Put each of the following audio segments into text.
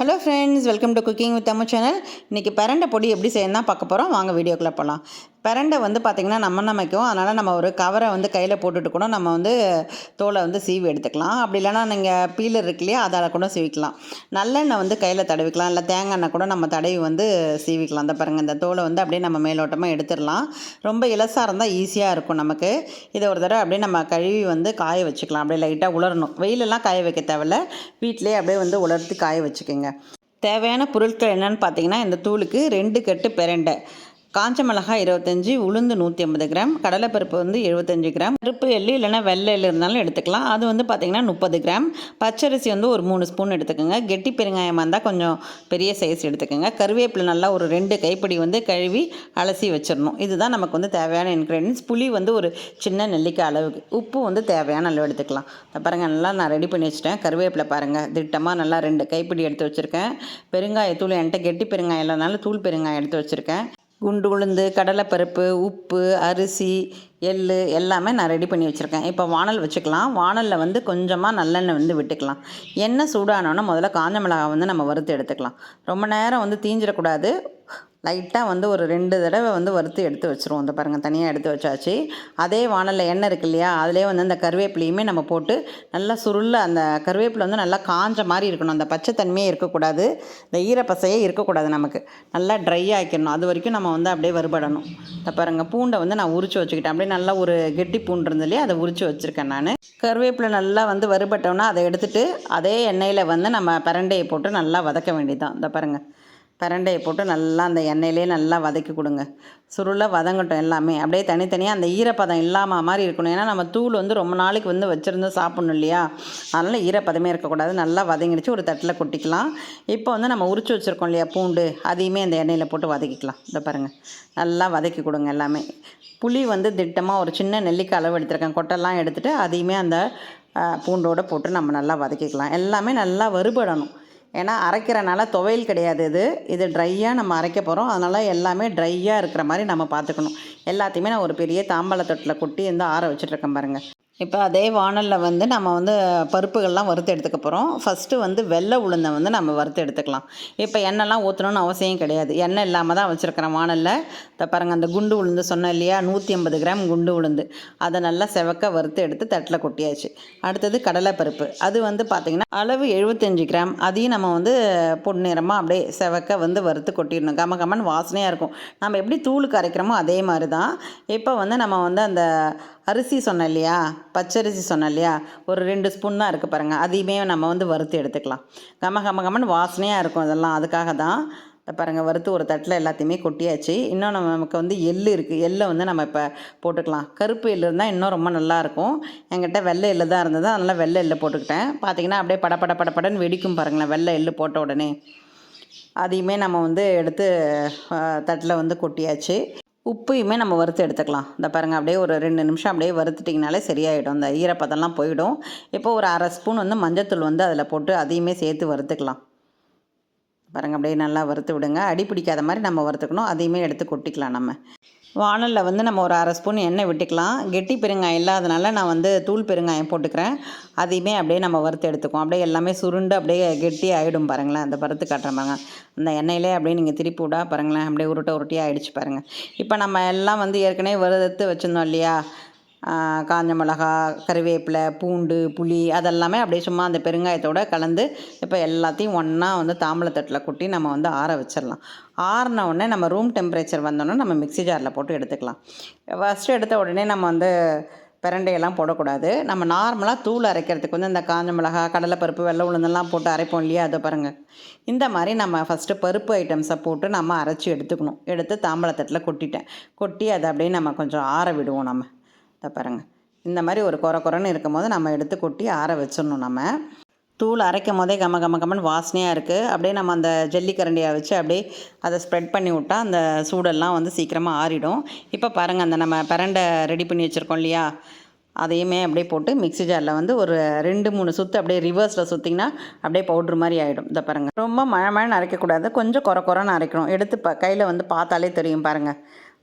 Hello friends welcome to cooking with Tamil channel இன்றைக்கி பரண்டை பொடி எப்படி செய்யணும் தான் பார்க்க போகிறோம் வாங்க வீடியோக்குள்ளே போகலாம் பிரண்டை வந்து பார்த்திங்கன்னா நம்ம நமக்கும். அதனால் நம்ம ஒரு கவரை வந்து கையில் போட்டுட்டு கூட நம்ம வந்து தோலை வந்து சீவி எடுத்துக்கலாம். அப்படி இல்லைன்னா நீங்கள் பீலர் இருக்கு இல்லையா அதால் கூட சீவிக்கலாம். நல்லெண்ணெய் வந்து கையில் தடவிக்கலாம். இல்லை தேங்காய் எண்ணெய் கூட நம்ம தடவி வந்து சீவிக்கலாம். அந்த பாருங்கள் இந்த தோலை வந்து அப்படியே நம்ம மேலோட்டமாக எடுத்துடலாம். ரொம்ப இலசாக இருந்தால் ஈஸியாக இருக்கும் நமக்கு. இதை ஒரு தடவை அப்படியே நம்ம கழுவி வந்து காய வச்சுக்கலாம். அப்படியே லைட்டாக உலரணும். வெயிலெல்லாம் காய வைக்க தேவையில்ல. வீட்டிலே அப்படியே வந்து உலர்த்தி காய வச்சுக்கோங்க. தேவையான பொருட்கள் என்னென்னு பார்த்தீங்கன்னா இந்த தூளுக்கு ரெண்டு கட்டு பிரண்டை. காஞ்ச மிளகாய் இருபத்தஞ்சி உளுந்து நூற்றி ஐம்பது கிராம் கடலைப்பருப்பு வந்து எழுபத்தஞ்சு கிராம். பருப்பு எள்ளு இல்லைன்னா வெள்ளை எள்ளு இருந்தாலும் எடுத்துக்கலாம். அது வந்து பார்த்திங்கன்னா முப்பது கிராம். பச்சரிசி வந்து ஒரு மூணு ஸ்பூன் எடுத்துக்கோங்க. கெட்டி பெருங்காயமாக இருந்தால் கொஞ்சம் பெரிய சைஸ் எடுத்துக்கோங்க. கருவேப்பிலை நல்லா ஒரு ரெண்டு கைப்பிடி வந்து கழுவி அலசி வச்சிடணும். இதுதான் நமக்கு வந்து தேவையான இன்க்ரீடியன்ஸ் புளி வந்து ஒரு சின்ன நெல்லிக்காய் அளவுக்கு. உப்பு வந்து தேவையான அளவு எடுத்துக்கலாம். பாருங்கள் நல்லா நான் ரெடி பண்ணி வச்சுட்டேன். கருவேப்பிலை பாருங்கள் திட்டமாக நல்லா ரெண்டு கைப்பிடி எடுத்து வச்சுருக்கேன். பெருங்காயத்தூள் என்கிட்ட கெட்டி பெருங்காயம் இல்லைனாலும் தூள் பெருங்காயம் எடுத்து வச்சுருக்கேன். குண்டு உளுந்து கடலைப்பருப்பு உப்பு அரிசி எள் எல்லாமே நான் ரெடி பண்ணி வச்சுருக்கேன். இப்போ வானல் வச்சுக்கலாம். வானலில் வந்து கொஞ்சமாக நல்லெண்ணெய் வந்து விட்டுக்கலாம். எண்ணெய் சூடானோன்னா முதல்ல காஞ்ச மிளகாய் வந்து நம்ம வறுத்து எடுத்துக்கலாம். ரொம்ப நேரம் வந்து தீஞ்சிடக்கூடாது. லைட்டாக வந்து ஒரு ரெண்டு தடவை வந்து வறுத்து எடுத்து வச்சுருவோம். இந்த பாருங்கள் தனியாக எடுத்து வச்சாச்சு. அதே வானலில் எண்ணெய் இருக்கு இல்லையா அதிலே வந்து அந்த கருவேப்பிலையுமே நம்ம போட்டு நல்லா சுருளில் அந்த கருவேப்பிலை வந்து நல்லா காஞ்ச மாதிரி இருக்கணும். அந்த பச்சை தன்மையே இருக்கக்கூடாது. இந்த ஈரப்பசையே இருக்கக்கூடாது நமக்கு. நல்லா ட்ரை ஆக்கிடணும். அது வரைக்கும் நம்ம வந்து அப்படியே வறுபடணும். இந்த பாருங்கள் பூண்டை வந்து நான் உரிச்சு வச்சுக்கிட்டேன். அப்படியே நல்லா ஒரு கெட்டி பூண்டு இருந்து இல்லையா அதை உரிச்சு வச்சுருக்கேன் நான். கருவேப்பிலை நல்லா வந்து வறுபட்டோன்னா அதை எடுத்துகிட்டு அதே எண்ணெயில் வந்து நம்ம பரண்டையை போட்டு நல்லா வதக்க வேண்டியதுதான். இந்த பாருங்கள் பிரண்டையை போட்டு நல்லா அந்த எண்ணெயிலே நல்லா வதக்கி கொடுங்க. சுருளை வதங்கட்டும் எல்லாமே. அப்படியே தனித்தனியாக அந்த ஈரப்பதம் இல்லாமல் மாதிரி இருக்கணும். ஏன்னா நம்ம தூள் வந்து ரொம்ப நாளைக்கு வந்து வச்சுருந்து சாப்பிட்ணும் இல்லையா? அதனால் ஈரப்பதமே இருக்கக்கூடாது. நல்லா வதங்கிடுச்சு. ஒரு தட்டில் கொட்டிக்கலாம். இப்போ வந்து நம்ம உரிச்சு வச்சுருக்கோம் இல்லையா? பூண்டு. அதையுமே அந்த எண்ணெயில் போட்டு வதக்கிக்கலாம். இதை பாருங்கள் நல்லா வதக்கி கொடுங்க எல்லாமே. புளி வந்து திட்டமாக ஒரு சின்ன நெல்லிக்காய் அளவு எடுத்திருக்கேன். கொட்டெல்லாம் எடுத்துகிட்டு அதையுமே அந்த பூண்டோடு போட்டு நம்ம நல்லா வதக்கிக்கலாம். எல்லாமே நல்லா வறுபடணும். ஏன்னா அரைக்கிறனால துவையல் கிடையாது இது. இது ட்ரையாக நம்ம அரைக்க போகிறோம் அதனால் எல்லாமே ட்ரையாக இருக்கிற மாதிரி நம்ம பார்த்துக்கணும். எல்லாத்தையுமே நான் ஒரு பெரிய தாம்பாள தொட்டில் கொட்டி வந்து ஆற வச்சுட்ருக்கேன் பாருங்கள் இப்போ அதே வானலில் வந்து நம்ம வந்து பருப்புகள்லாம் வறுத்து எடுத்துக்க போகிறோம் ஃபஸ்ட்டு வந்து வெள்ளை உளுந்தை வந்து நம்ம வறுத்து எடுத்துக்கலாம். இப்போ எண்ணெய்லாம் ஊற்றணும்னு அவசியம் கிடையாது. எண்ணெய் இல்லாமல் தான் வச்சுருக்கிறேன் வானலில். இப்போ பாருங்கள் அந்த குண்டு உளுந்து சொன்னேன் இல்லையா? நூற்றி ஐம்பது கிராம் குண்டு உளுந்து. அதை நல்லா செவக்க வறுத்து எடுத்து தட்டில் கொட்டியாச்சு. அடுத்தது கடலைப்பருப்பு. அது வந்து பார்த்திங்கன்னா அளவு எழுபத்தஞ்சு கிராம். அதையும் நம்ம வந்து பொன்னிறமாக அப்படியே செவக்க வந்து வறுத்து கொட்டிடணும். கம கமன் வாசனையாக இருக்கும். நம்ம எப்படி தூளுக்கு அரைக்கிறோமோ அதே மாதிரி தான் இப்போ வந்து நம்ம வந்து அந்த அரிசி சொன்னேன் இல்லையா? பச்சரிசி சொன்னேன் இல்லையா? ஒரு ரெண்டு ஸ்பூன் தான் இருக்குது பாருங்கள் அதையுமே நம்ம வந்து வறுத்து எடுத்துக்கலாம். கம கம கமன் வாசனையாக இருக்கும் அதெல்லாம். அதுக்காக தான் பாருங்கள் வறுத்து ஒரு தட்டில் எல்லாத்தையுமே கொட்டியாச்சு. இன்னும் நம்ம நமக்கு வந்து எள் இருக்குது எள்ளை வந்து நம்ம இப்போ போட்டுக்கலாம். கருப்பு எள் இருந்தால் இன்னும் ரொம்ப நல்லாயிருக்கும் என்கிட்ட வெள்ளை எள்ளு தான் இருந்தது. அதனால் வெள்ளை எள் போட்டுக்கிட்டேன். பார்த்தீங்கன்னா அப்படியே பட பட வெடிக்கும் பாருங்களேன். வெள்ளை எள்ளு போட்ட உடனே. அதையுமே நம்ம வந்து எடுத்து தட்டில் வந்து கொட்டியாச்சு. உப்பையுமே நம்ம வறுத்து எடுத்துக்கலாம். இந்த பாருங்கள் அப்படியே ஒரு ரெண்டு நிமிஷம் அப்படியே வறுத்துட்டிங்கனாலே சரியாயிடும். இந்த ஈரப்பதம்லாம் போயிடும். இப்போ ஒரு அரை ஸ்பூன் வந்து மஞ்சத்தூள் வந்து அதில் போட்டு அதையுமே சேர்த்து வறுத்துக்கலாம். பாருங்கள் அப்படியே நல்லா வறுத்து விடுங்க. அடி பிடிக்காத மாதிரி நம்ம வறுத்துக்கணும். அதையுமே எடுத்து கொட்டிக்கலாம் நம்ம. வானலில் வந்து நம்ம ஒரு அரை ஸ்பூன் எண்ணெய் விட்டுக்கலாம். கெட்டி பெருங்காயம் இல்லாதனால நான் வந்து தூள் பெருங்காயம் போட்டுக்கிறேன். அதையுமே அப்படியே நம்ம வறுத்து எடுத்துக்குவோம். அப்படியே எல்லாமே சுருண்டு அப்படியே கெட்டி ஆகிடும் பாருங்களேன். அந்த வறுத்து காட்டுறேன் பாருங்க அந்த எண்ணெயிலே அப்படியே நீங்கள் திருப்பி விடா பாருங்களேன். அப்படியே உருட்டை உருட்டியாக ஆகிடுச்சு பாருங்கள் இப்போ நம்ம எல்லாம் வந்து ஏற்கனவே வறுத்து வச்சுருந்தோம் இல்லையா? காஞ்ச மிளகா கருவேப்பிலை பூண்டு புளி அதெல்லாமே அப்படியே சும்மா அந்த பெருங்காயத்தோடு கலந்து இப்போ எல்லாத்தையும் ஒன்றா வந்து தாம்பளத்தட்டில் கொட்டி நம்ம வந்து ஆற வச்சிடலாம். ஆறின உடனே நம்ம ரூம் டெம்பரேச்சர் வந்தோடனே நம்ம மிக்சி ஜாரில் போட்டு எடுத்துக்கலாம். ஃபஸ்ட்டு எடுத்த உடனே நம்ம வந்து பிரண்டையெல்லாம் போடக்கூடாது. நம்ம நார்மலாக தூள் அரைக்கிறதுக்கு வந்து இந்த காஞ்ச மிளகா கடலைப்பருப்பு வெள்ளை உளுந்தெல்லாம் போட்டு அரைப்போம் இல்லையா? அதை பாருங்கள் இந்த மாதிரி நம்ம ஃபஸ்ட்டு பருப்பு ஐட்டம்ஸை போட்டு நம்ம அரைச்சி எடுத்துக்கணும். எடுத்து தாம்பளத்தட்டில் கொட்டிட்டேன். கொட்டி அதை அப்படியே நம்ம கொஞ்சம் ஆற விடுவோம் நம்ம. இதை பாருங்கள் இந்த மாதிரி ஒரு குறை குறைன்னு இருக்கும் போது நம்ம எடுத்து கொட்டி ஆற வச்சிடணும் நம்ம. தூள் அரைக்கும் போதே கம கம கமன் வாசனையாக இருக்குது அப்படியே நம்ம அந்த ஜல்லிக்கரண்டியை வச்சு அப்படியே அதை ஸ்ப்ரெட் பண்ணி விட்டால் அந்த சூடெல்லாம் வந்து சீக்கிரமாக ஆறிடும். இப்போ பாருங்கள் அந்த நம்ம பிரண்டை ரெடி பண்ணி வச்சுருக்கோம் இல்லையா? அதையுமே அப்படியே போட்டு மிக்ஸி ஜாரில் வந்து ஒரு ரெண்டு மூணு சுற்று அப்படியே ரிவர்ஸில் சுற்றிங்கன்னா அப்படியே பவுட்ரு மாதிரி ஆகிடும் இதை பாருங்கள் ரொம்ப மழை மழைன்னு அரைக்கக்கூடாது. கொஞ்சம் குறை குறைன்னு அரைக்கணும். எடுத்து ப கையில் வந்து பார்த்தாலே தெரியும் பாருங்கள்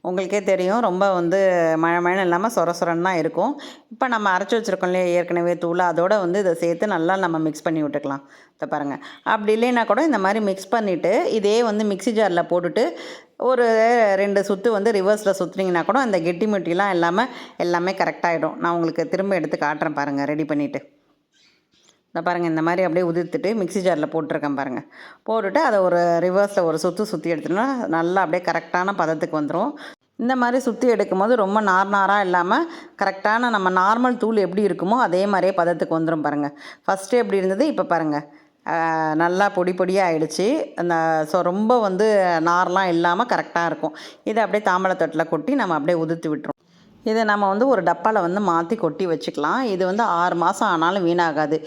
உங்களுக்கே தெரியும். ரொம்ப வந்து மழை மழை இல்லாமல் சொர சொரன்னு தான் இருக்கும். இப்போ நம்ம அரைச்சி வச்சுருக்கோம் இல்லையா? ஏற்கனவே தூள். அதோட வந்து இதை சேர்த்து நல்லா நம்ம மிக்ஸ் பண்ணி விட்டுக்கலாம். இதை பாருங்கள் அப்படி இல்லைன்னா கூட இந்த மாதிரி மிக்ஸ் பண்ணிவிட்டு இதே வந்து மிக்ஸி ஜாரில் போட்டுட்டு ஒரு ரெண்டு சுற்று வந்து ரிவர்ஸில் சுற்றுனீங்கன்னா கூட அந்த கெட்டி முட்டிலாம் இல்லாமல் எல்லாமே கரெக்டாகிடும் நான் உங்களுக்கு திரும்ப எடுத்து காட்டுறேன் பாருங்கள் ரெடி பண்ணிவிட்டு இந்த பாருங்கள் இந்த மாதிரி அப்படியே உதிர்த்துட்டு மிக்ஸி ஜாரில் போட்டிருக்கேன் பாருங்கள் போட்டுட்டு அதை ஒரு ரிவர்ஸில் ஒரு சுற்று சுற்றி எடுத்துட்டோம்னா நல்லா அப்படியே கரெக்டான பதத்துக்கு வந்துடும் இந்த மாதிரி சுற்றி எடுக்கும்போது ரொம்ப நார் நாராக இல்லாமல் கரெக்டான நம்ம நார்மல் தூள் எப்படி இருக்குமோ அதே மாதிரியே பதத்துக்கு வந்துடும் பாருங்கள் ஃபஸ்ட்டு எப்படி இருந்தது? இப்போ பாருங்கள் நல்லா பொடி பொடியாக ஆயிடுச்சு. அந்த ஸோ ரொம்ப வந்து நார்லாம் இல்லாமல் கரெக்டாக இருக்கும். இதை அப்படியே தாம்பழத்தட்டில் கொட்டி நம்ம அப்படியே உதிர்த்து விட்டுரும் இதை நம்ம வந்து ஒரு டப்பாவில் வந்து மாற்றி கொட்டி வச்சுக்கலாம். இது வந்து ஆறு மாதம் ஆனாலும் வீணாகாது.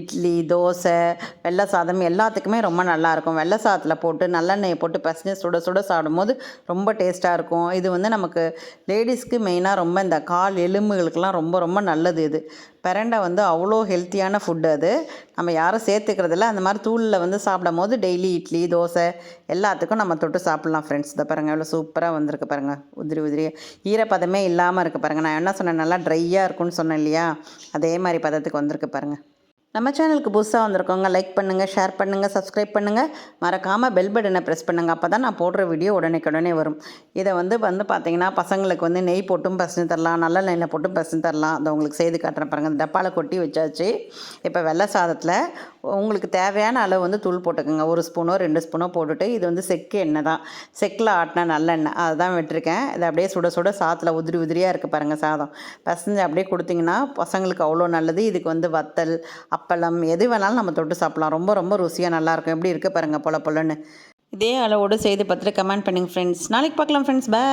இட்லி தோசை வெள்ளை சாதம் எல்லாத்துக்குமே ரொம்ப நல்லாயிருக்கும். வெள்ளை சாதத்தில் போட்டு நல்லெண்ணெயை போட்டு பசங்க சுட சுட சாப்பிடும்போது ரொம்ப டேஸ்ட்டாக இருக்கும். இது வந்து நமக்கு லேடிஸ்க்கு மெயினாக ரொம்ப இந்த கால் எலும்புகளுக்கெல்லாம் ரொம்ப ரொம்ப நல்லது இது. பிரண்டை வந்து அவ்வளோ ஹெல்த்தியான ஃபுட்டு அது. நம்ம யாரும் சேர்த்துக்கிறதில்ல. அந்த மாதிரி தூளில் வந்து சாப்பிடும் போது டெய்லி இட்லி தோசை எல்லாத்துக்கும் நம்ம தொட்டு சாப்பிட்லாம் ஃப்ரெண்ட்ஸ் இதை பாருங்கள் எவ்வளோ சூப்பராக வந்திருக்கு பாருங்கள் உதிரி உதிரி. ஈரப்பதமே இல்லாமல் இருக்குது பாருங்கள் நான் என்ன சொன்னேன்? நல்லா ட்ரையாக இருக்கும்னு சொன்னேன் இல்லையா? அதே மாதிரி பதத்துக்கு வந்திருக்கு பாருங்கள் நம்ம சேனலுக்கு புதுசாக வந்திருக்கோங்க லைக் பண்ணுங்கள் ஷேர் பண்ணுங்கள் சப்ஸ்கிரைப் பண்ணுங்கள் மறக்காமல் பெல் பட்டனை ப்ரெஸ் பண்ணுங்கள் அப்போ தான் நான் போடுற வீடியோ உடனே வரும். இதை வந்து வந்து பார்த்தீங்கன்னா பசங்களுக்கு வந்து நெய் போட்டும் பசங்க தரலாம் நல்ல நெய்யில் போட்டும் பசங்க தரலாம். அதை உங்களுக்கு செய்து காட்டுறேன் பாருங்கள் அந்த டப்பாவில் கொட்டி வச்சாச்சு. இப்போ வெள்ளை சாதத்தில் உங்களுக்கு தேவையான அளவு வந்து தூள் போட்டுக்கோங்க. ஒரு ஸ்பூனோ ரெண்டு ஸ்பூனோ போட்டுட்டு இது வந்து செக்கு எண்ணெய் தான். செக்கில் ஆட்டின நல்லெண்ணெய். அதுதான் விட்டுருக்கேன். இதை அப்படியே சுட சுட சாதத்தில் உதிரி உதிரியாக இருக்குது பாருங்கள் சாதம். பசஞ்சு அப்படியே கொடுத்தீங்கன்னா பசங்களுக்கு அவ்வளோ நல்லது. இதுக்கு வந்து வத்தல் அப்பளம் எது வேணாலும் நம்ம தொட்டு சாப்பிட்லாம். ரொம்ப ரொம்ப ருசியாக நல்லாயிருக்கும். எப்படி இருக்குது பாருங்கள் பொல பொலன்னு. இதே அளவோடு செய்து பார்த்துட்டு கமெண்ட் பண்ணுங்க ஃப்ரெண்ட்ஸ் நாளைக்கு பார்க்கலாம் ஃப்ரெண்ட்ஸ் பை